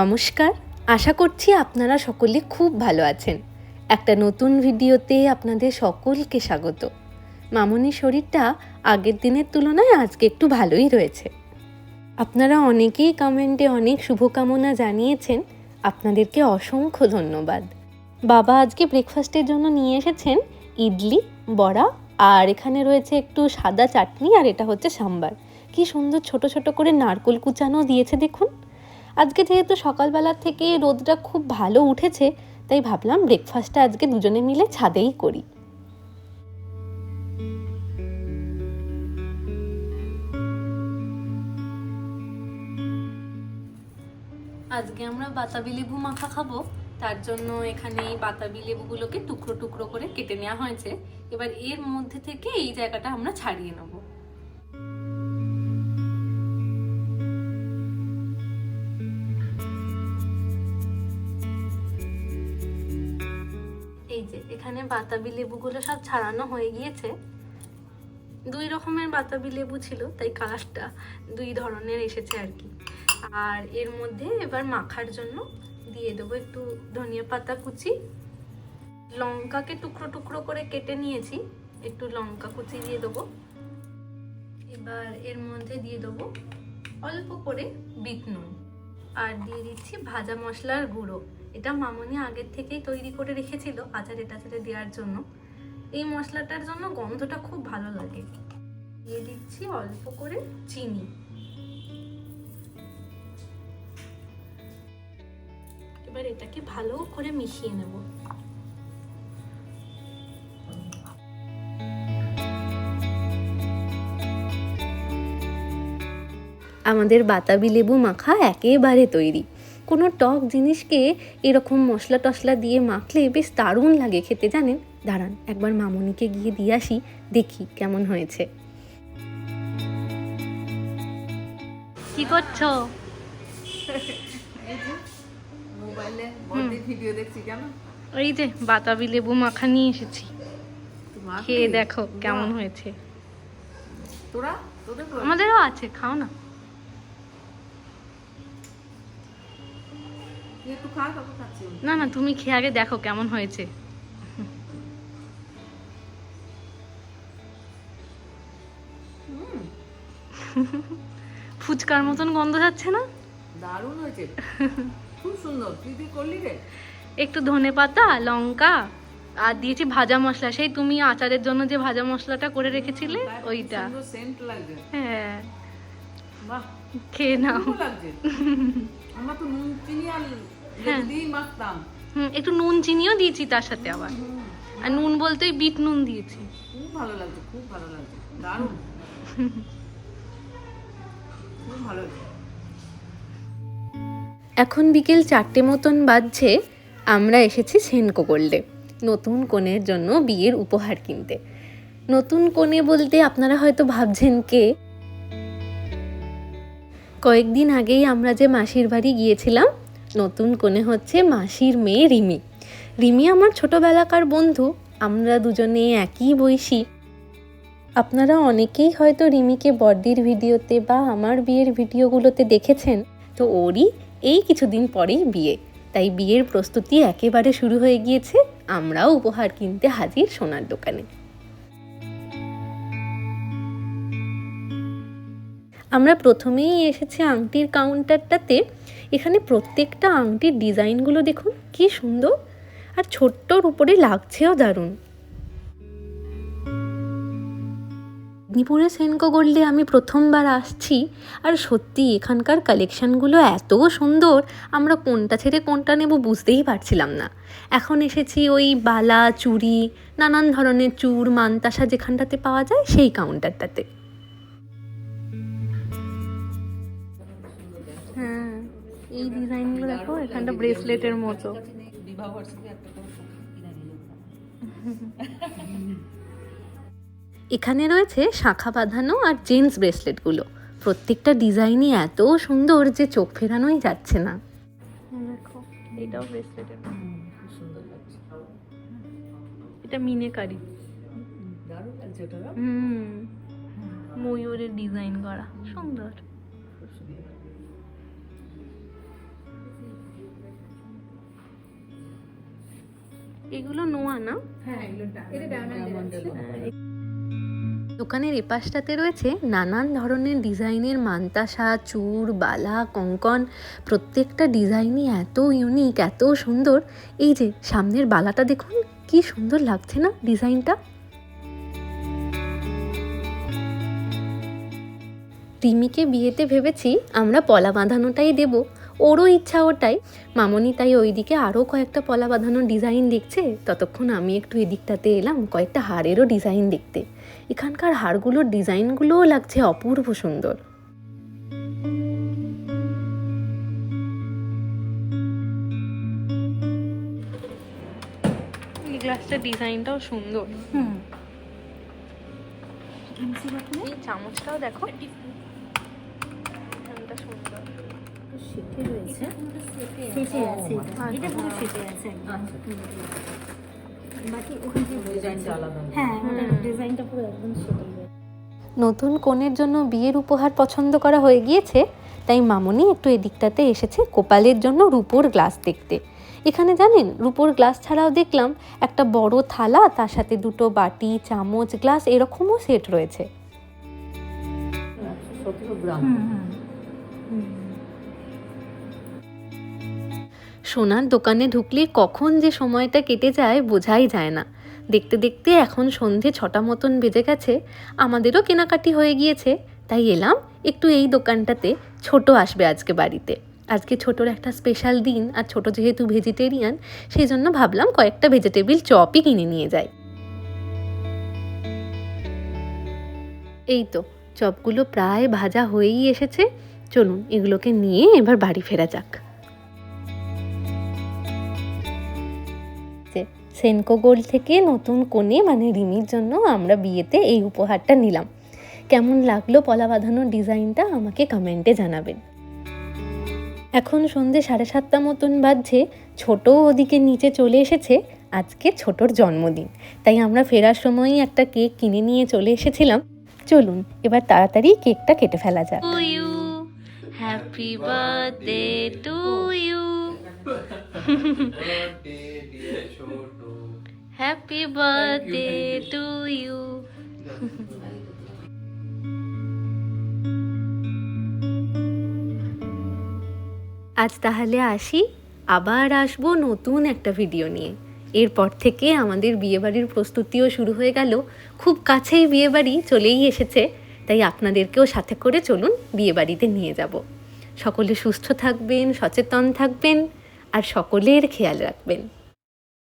নমস্কার। আশা করছি আপনারা সকলে খুব ভালো আছেন। একটা নতুন ভিডিওতে আপনাদের সকলকে স্বাগত। মামনির শরীরটা আগের দিনের তুলনায় আজকে একটু ভালোই রয়েছে। আপনারা অনেকেই কমেন্টে অনেক শুভকামনা জানিয়েছেন। আপনাদেরকে অসংখ্য ধন্যবাদ। বাবা আজকে ব্রেকফাস্টের জন্য নিয়ে এসেছেন ইডলি, বড়া, আর এখানে রয়েছে একটু সাদা চাটনি, আর এটা হচ্ছে সাম্বার। কি সুন্দর ছোট ছোট করে নারকোল কুচানো দিয়েছে দেখুন। আজকে যেহেতু সকালবেলা থেকে রোদটা খুব ভালো উঠেছে, তাই ভাবলাম ব্রেকফাস্টটা আজকে দুজনে মিলে ছাদেই করি। আজকে আমরা বাতাবি লেবু মাখা খাব, তার জন্য এখানে এই বাতাবি লেবুগুলোকে টুকরো টুকরো করে কেটে নেওয়া হয়েছে। এবার এর মধ্যে থেকে এই জায়গাটা আমরা ছাড়িয়ে নেব। বাতাবি লেবুগুলো সব ছাড়ানো হয়ে গিয়েছে। দুই রকমের বাতাবি লেবু ছিল, তাই কালারটা দুই ধরনের এসেছে আর কি। আর এর মধ্যে এবার মাখার জন্য দিয়ে দেবো একটু ধনিয়া পাতা কুচি। লঙ্কাকে টুকরো টুকরো করে কেটে নিয়েছি, একটু লঙ্কা কুচি দিয়ে দেবো। এবার এর মধ্যে দিয়ে দেবো অল্প করে বিট নুন। আর দিয়ে দিচ্ছি ভাজা মশলার গুঁড়ো। এটা মামনি আগের থেকেই তৈরি করে রেখেছিল আচার এটা টাচারে দেওয়ার জন্য। এই মশলাটার জন্য গন্ধটা খুব ভালো লাগে। দিয়ে দিচ্ছি অল্প করে চিনি। এবার এটাকে ভালো করে মিশিয়ে নেব। আমাদের বাতাবি লেবু মাখা একেবারে তৈরি। কোনো টক জিনিসকে এরকম মশলা টশলা দিয়ে মাখলে বেশ দারুণ লাগে খেতে জানেন? দাঁড়ান একবার মামনিকে গিয়ে দিয়ে আসি দেখি কেমন হয়েছে। কি করছ? মোবাইলে ভিডিও দেখছি কেন ওই যে বাতাবি লেবু মাখা নিয়ে এসেছি। খেয়ে দেখো কেমন হয়েছে। তোরা? আমাদেরও আছে খাও না তুই একটু খা তারপর খাচ্ছি আমি। না না তুমি খেয়ে আগে দেখো কেমন হয়েছে। ফুচকার মতন গন্ধ যাচ্ছে না? দারুণ হয়েছে। খুব সুন্দর। তুই করলি রে? একটু ধনে পাতা লঙ্কা আর দিয়েছি ভাজা মশলা। সেই তুমি আচারের জন্য যে ভাজা মশলাটা করে রেখেছিলে ওইটা। সেন্ট লাগছে। হ্যাঁ। বাহ। খেয়ে নাও। আমরা তো নুন চিনি আর হ্যাঁ। দিয়েই মাখতাম। হুম একটু নুন চিনিও দিয়েছি তার সাথে আবার। আর নুন বলতেই বিট নুন দিয়েছি। খুব ভালো লাগছে খুব ভালো লাগছে। দারুণ। খুব ভালো এখন বিকেল চারটে মতন বাজছে আমরা এসেছি সেনকো গোল্ডে নতুন কনের জন্য বিয়ের উপহার কিনতে। নতুন কনে বলতে আপনারা হয়তো ভাবছেন কে? কয়েকদিন আগেই আমরা যে মাসির বাড়ি গিয়েছিলাম নতুন কনে হচ্ছে মাসির মেয়ে রিমি। রিমি আমার ছোটবেলাকার বন্ধু, আমরা দুজনে একই বয়সী। আপনারা অনেকেই হয়তো রিমিকে বর্দির ভিডিওতে বা আমার বিয়ের ভিডিওগুলোতে দেখেছেন। তো ওরই এই কিছুদিন পরেই বিয়ে। তাই বিয়ের প্রস্তুতি একেবারে শুরু হয়ে গিয়েছে, আমরাও উপহার কিনতে হাজির সোনার দোকানে। আমরা প্রথমেই এসেছি আংটির কাউন্টারটাতে এখানে প্রত্যেকটা আংটির ডিজাইনগুলো দেখুন, কি সুন্দর। আর ছোট্টর উপরে লাগছেও দারুণ। মেদিনীপুরে সেনকো গোল্ডে আমি প্রথমবার আসছি, আর সত্যি এখানকার কালেকশানগুলো এত সুন্দর, আমরা কোনটা ছেড়ে কোনটা নেব বুঝতেই পারছিলাম না। এখন এসেছি ওই বালা, চুড়ি, নানান ধরনের চূড় মানতাসা যেখানটাতে পাওয়া যায়, সেই কাউন্টারটাতে এই ডিজাইনগুলো দেখো এখানটা ব্রেসলেটের মতো। এখানে রয়েছে শাখা বাঁধানো আর জেন্টস ব্রেসলেটগুলো প্রত্যেকটা ডিজাইনই এত সুন্দর যে চোখ ফেরানোই যাচ্ছে না। দেখো এটাও ব্রেসলেটের সুন্দর লাগছে। এটা মিনেকারি? হুম ময়ূরের ডিজাইন করা সুন্দর। এগুলো নোয়া না? হ্যাঁ দোকানের এপাশটাতে রয়েছে নানান ধরনের ডিজাইনের মান্তাসা চূড় বালা কঙ্কন। প্রত্যেকটা ডিজাইনই এত ইউনিক এত সুন্দর। এই যে সামনের বালাটা দেখুন কি সুন্দর লাগছে না ডিজাইনটা? রিমিকে বিয়েতে ভেবেছি আমরা পলা বাঁধানোটাই দেব। ওরও ইচ্ছা ওটাই। মামনি তাই ওইদিকে আরও কয়েকটা পলা বাঁধানোর ডিজাইন দেখছে। ততক্ষণ আমি একটু এদিকটাতে এলাম কয়েকটা হাড়েরও ডিজাইন দেখতে। এখানকার হাড়গুলোর ডিজাইনগুলোও লাগছে অপূর্ব সুন্দর। গ্লাসটার ডিজাইনটাও সুন্দর। হুম। চামচটাও দেখো। রয়েছে। আছে। এটা পুরো সেটে আছে। বাকি ডিজাইনটা আলাদা হ্যাঁ ডিজাইনটা পুরো একদম নতুন কনের জন্য বিয়ের উপহার পছন্দ করা হয়ে গিয়েছে তাই মামনি একটু এদিকটাতে এসেছে কোপালের জন্য রূপোর গ্লাস দেখতে। এখানে জানেন রূপোর গ্লাস ছাড়াও দেখলাম একটা বড় থালা তার সাথে দুটো বাটি চামচ গ্লাস এরকমও সেট রয়েছে। সোনার দোকানে ঢুকলে কখন যে সময়টা কেটে যায় বোঝাই যায় না। দেখতে দেখতে এখন সন্ধে ছটা মতন বেজে গেছে, আমাদেরও কেনাকাটি হয়ে গিয়েছে। তাই এলাম একটু এই দোকানটাতে, ছোট আসবে আজকে বাড়িতে। আজকে ছোটোর একটা স্পেশাল দিন আর ছোট যেহেতু ভেজিটেরিয়ান সেই জন্য ভাবলাম কয়েকটা ভেজিটেবিল চপই কিনে নিয়ে যাই। এই তো, চপগুলো প্রায় ভাজা হয়েই এসেছে। চলুন এগুলোকে নিয়ে এবার বাড়ি ফেরা যাক। যে সেনকো গোল্ড থেকে নতুন কোণে মানে রিমির জন্য আমরা বিয়েতে এই উপহারটা নিলাম। কেমন লাগল পলা বাঁধানোর ডিজাইনটা আমাকে কমেন্টে জানাবেন। এখন সন্ধে সাড়ে সাতটা মতন বাজছে ছোট ওদিকে নিচে চলে এসেছে আজকে ছোটর জন্মদিন। তাই আমরা ফেরার সময়ই একটা কেক কিনে নিয়ে চলে এসেছিলাম। চলুন এবার তাড়াতাড়ি কেকটা কেটে ফেলা যাক। To happy birthday to you happy birthday to you আজ তাহলে আসি আবার আসব নতুন একটা ভিডিও নিয়ে। এরপর থেকে আমাদের বিয়েবাড়ির প্রস্তুতিও শুরু হয়ে গেল। খুব কাছেই বিয়েবাড়ি চলেই এসেছে তাই আপনাদেরকেও সাথে করে চলুন বিয়েবাড়িতে নিয়ে যাব। সকলে সুস্থ থাকবেন সচেতন থাকবেন আর সকলের খেয়াল রাখবেন।